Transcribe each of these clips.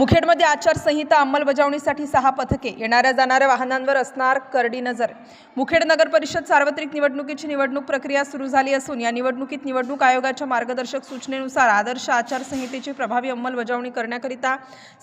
मुखेडमध्ये आचारसंहिता अंमलबजावणीसाठी सहा पथके येणाऱ्या जाणाऱ्या वाहनांवर असणार करडी नजर. मुखेड नगर परिषद सार्वत्रिक निवडणुकीची निवडणूक प्रक्रिया सुरू झाली असून या निवडणुकीत निवडणूक आयोगाच्या मार्गदर्शक सूचनेनुसार आदर्श आचारसंहितेची प्रभावी अंमलबजावणी करण्याकरिता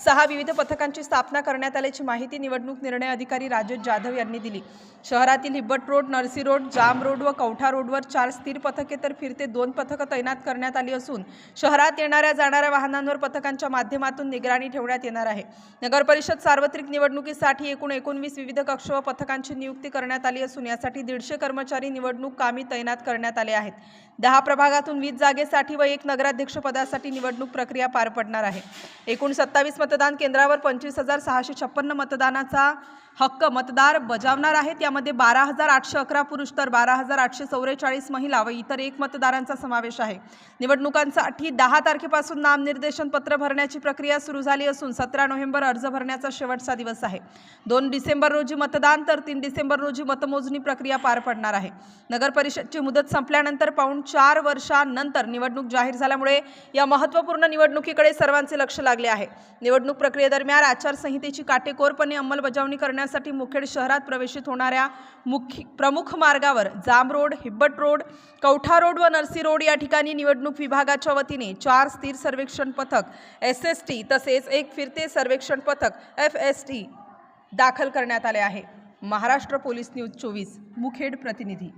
सहा विविध पथकांची स्थापना करण्यात आल्याची माहिती निवडणूक निर्णय अधिकारी राजेश जाधव यांनी दिली. शहरातील Hibbat road Narsi road Jam road व कवठा रोडवर चार स्थिर पथके तर फिरते दोन पथकं तैनात करण्यात आली असून शहरात येणाऱ्या जाणाऱ्या वाहनांवर पथकांच्या माध्यमातून निगराणी ठेवण्यात येणार आहे. नगरपरिषद सार्वत्रिक निवडणुकीसाठी एकूण एकोणवीस विविध कक्ष व पथकांची नियुक्ती करण्यात आली असून यासाठी दीडशे कर्मचारी निवडणूक कामी तैनात करण्यात आले आहेत. दहा प्रभागातून वीस जागेसाठी व एक नगराध्यक्षपदासाठी निवडणूक प्रक्रिया पार पडणार आहे. एकूण सत्तावीस मतदान केंद्रावर पंचवीस हजार सहाशे छप्पन्न मतदानाचा हक्क मतदार बजावणार आहेत. यामध्ये बारा हजार आठशे अकरा पुरुष तर बारा हजार आठशे चौवेचाळीस महिला व इतर एक मतदारांचा समावेश आहे. निवडणुकांसाठी दहा तारखेपासून नामनिर्देशन पत्र भरण्याची प्रक्रिया सुरू झाली असून सतरा नोव्हेंबर अर्ज भरण्याचा शेवटचा दिवस आहे. दोन डिसेंबर रोजी मतदान तर तीन डिसेंबर रोजी मतमोजणी प्रक्रिया पार पडणार आहे. नगर परिषदची मुदत संपल्यानंतर पाऊण चार वर्षांनंतर निवडणूक जाहीर झाल्यामुळे या महत्त्वपूर्ण निवडणुकीकडे सर्वांचे लक्ष लागले आहे. निवडणूक प्रक्रियेदरम्यान आचारसंहितेची काटेकोरपणे अंमलबजावणी करण्यासाठी मुखेड शहरात प्रवेशित होणाऱ्या मुख्य प्रमुख मार्गावर Jam road Hibbat road Kautha road व नरसी रोड या ठिकाणी निवडणूक विभागाच्या वतीने चार स्थिर सर्वेक्षण पथक एस एस टी तसेच एक फिरते सर्वेक्षण पथक एफ एस टी दाखल करण्यात आले आहे. महाराष्ट्र पोलीस न्यूज चोवीस मुखेड प्रतिनिधी.